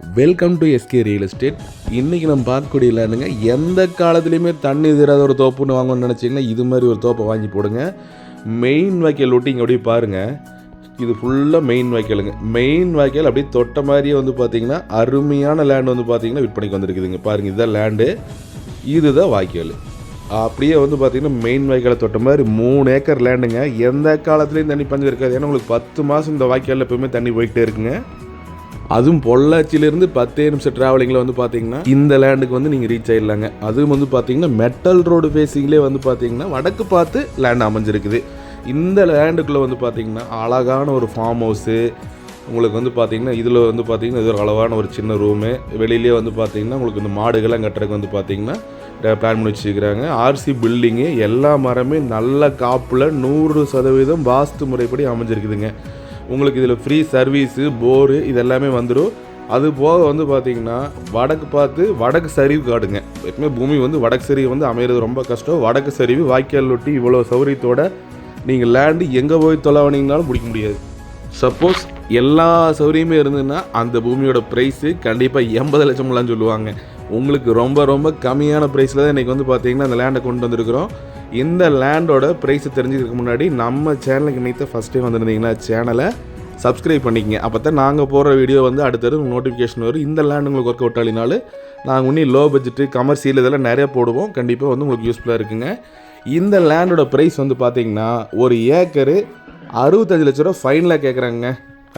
Welcome to SK real estate இன்றைக்கி நம்ம பார்க்கக்கூடிய லேண்டுங்க எந்த காலத்துலேயுமே தண்ணி தராத ஒரு தோப்புன்னு வாங்கணும்னு நினச்சிங்கன்னா இது மாதிரி ஒரு தோப்பை வாங்கி போடுங்க. மெயின் வாய்க்கால் ஒட்டி இங்கே அப்படியே பாருங்கள் இது ஃபுல்லாக மெயின் வாய்க்காலுங்க மெயின் வாய்க்கால் அப்படியே தொட்ட மாதிரியே வந்து பார்த்தீங்கன்னா அருமையான லேண்ட் வந்து பார்த்தீங்கன்னா விற்பனைக்கு வந்திருக்குதுங்க. பாருங்கள் இதுதான் லேண்டு இதுதான் வாய்க்கால். அப்படியே வந்து பார்த்தீங்கன்னா மெயின் வாய்க்காலை தொட்ட மாதிரி மூணு ஏக்கர் லேண்டுங்க எந்த காலத்துலேயும் தண்ணி பஞ்சம் இருக்காது. ஏன்னா உங்களுக்கு பத்து மாதம் இந்த வாய்க்காலில் எப்பவுமே தண்ணி போய்கிட்டே இருக்குங்க. அதுவும் பொள்ளாச்சியிலேருந்து பத்தே நிமிஷம் ட்ராவலிங்கில் வந்து பார்த்தீங்கன்னா இந்த லேண்டுக்கு வந்து நீங்கள் ரீச் ஆயிடலாங்க. அதுவும் வந்து பார்த்தீங்கன்னா மெட்டல் ரோடு ஃபேஸிங்லேயே வந்து பார்த்தீங்கன்னா வடக்கு பார்த்து லேண்ட் அமைஞ்சிருக்குது. இந்த லேண்டுக்குள்ளே வந்து பார்த்தீங்கன்னா அழகான ஒரு ஃபார்ம் ஹவுஸு உங்களுக்கு வந்து பார்த்தீங்கன்னா இதில் வந்து பார்த்தீங்கன்னா இது ஒரு அளவான ஒரு சின்ன ரூமு வெளியிலே வந்து பார்த்தீங்கன்னா உங்களுக்கு இந்த மாடுகள்லாம் கட்டுறதுக்கு வந்து பார்த்தீங்கன்னா பிளான் பண்ணி வச்சுருக்கிறாங்க. ஆர்சி பில்டிங்கு எல்லா மரமே நல்ல காப்பில் நூறு சதவீதம் வாஸ்து முறைப்படி அமைஞ்சிருக்குதுங்க. உங்களுக்கு இதில் ஃப்ரீ சர்வீஸு போரு இதெல்லாமே வந்துடும் அது போக வந்து பார்த்தீங்கன்னா வடக்கு பார்த்து வடக்கு சரிவு காடுங்க. எப்பவுமே பூமி வந்து வடக்கு சரிவு வந்து அமையிறது ரொம்ப கஷ்டம். வடக்கு சரிவு வாய்க்கால் ஒட்டி இவ்வளோ சௌரியத்தோட நீங்கள் லேண்டு எங்கே போய் தொலைவனீங்கனாலும் பிடிக்க முடியாது. சப்போஸ் எல்லா சௌரியமே இருந்ததுன்னா அந்த பூமியோட ப்ரைஸு கண்டிப்பாக எண்பது லட்சம்லாம் சொல்லுவாங்க. உங்களுக்கு ரொம்ப ரொம்ப கம்மியான ப்ரைஸில் தான் இன்றைக்கி வந்து பார்த்தீங்கன்னா அந்த லேண்டை கொண்டு வந்திருக்கிறோம். இந்த லேண்டோட ப்ரைஸை தெரிஞ்சுக்கிறதுக்கு முன்னாடி நம்ம சேனலுக்கு நீத்த ஃபஸ்ட் டைம் வந்திருந்தீங்கன்னா சேனலை சப்ஸ்கிரைப் பண்ணிக்கங்க. அப்போ தான் நாங்கள் போடுற வீடியோ வந்து அடுத்தது நோட்டிஃபிகேஷன் வரும். இந்த லேண்ட் உங்களுக்கு ஒர்க் அவுட் ஆலினாலும் நாங்கள் இன்னும் லோ பட்ஜெட்டு கமர்ஷியல் இதெல்லாம் நிறைய போடுவோம். கண்டிப்பாக வந்து உங்களுக்கு யூஸ்ஃபுல்லாக இருக்குங்க. இந்த லேண்டோட ப்ரைஸ் வந்து பார்த்தீங்கன்னா ஒரு ஏக்கரு அறுபத்தஞ்சு லட்ச ரூபா ஃபைனலாக கேட்குறாங்க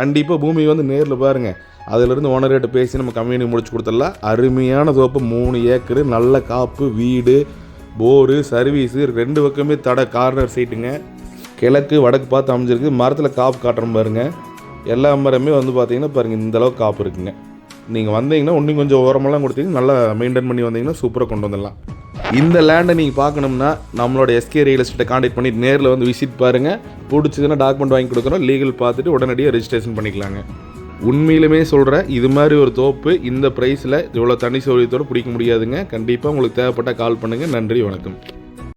கண்டிப்பாக பூமி வந்து நேரில் பாருங்கள் அதிலிருந்து ஓனர் பேசி நம்ம கம்பெனி முடிச்சு கொடுத்துடலாம். அருமையான தோப்பு மூணு ஏக்கரு நல்ல காப்பு வீடு போரு சர்வீஸு ரெண்டு பக்கமே தடை கார்னர் சீட்டுங்க கிழக்கு வடக்கு பார்த்து அமைஞ்சிருக்கு. மரத்தில் காப்பு காட்டுறோம் பாருங்க. எல்லா மரமே வந்து பார்த்தீங்கன்னா பாருங்கள் இந்த அளவுக்கு காப்பு இருக்குங்க. நீங்கள் வந்தீங்கன்னா இன்னும் கொஞ்சம் ஓரமெல்லாம் கொடுத்தீங்கன்னா நல்லா மெயின்டைன் பண்ணி வந்தீங்கன்னா சூப்பராக கொண்டு வந்துடலாம். இந்த லேண்டை நீங்கள் பார்க்கணும்னா நம்மளோட எஸ்கே ரியல் எஸ்டேட்டை காண்டாக்ட் பண்ணி நேரில் வந்து விசிட் பாருங்கள் பிடிச்சதுன்னா டாக்குமெண்ட் வாங்கி கொடுக்குறோம் லீகல் பார்த்துட்டு உடனடியாக ரெஜிஸ்ட்ரேஷன் பண்ணிக்கலாங்க. உண்மையிலுமே சொல்கிறேன் இது மாதிரி ஒரு தோப்பு இந்த ப்ரைஸில் இவ்வளோ தனி சௌரியத்தோடு பிடிக்க முடியாதுங்க. கண்டிப்பாக உங்களுக்கு தேவைப்பட்டால் கால் பண்ணுங்கள் நன்றி வணக்கம்.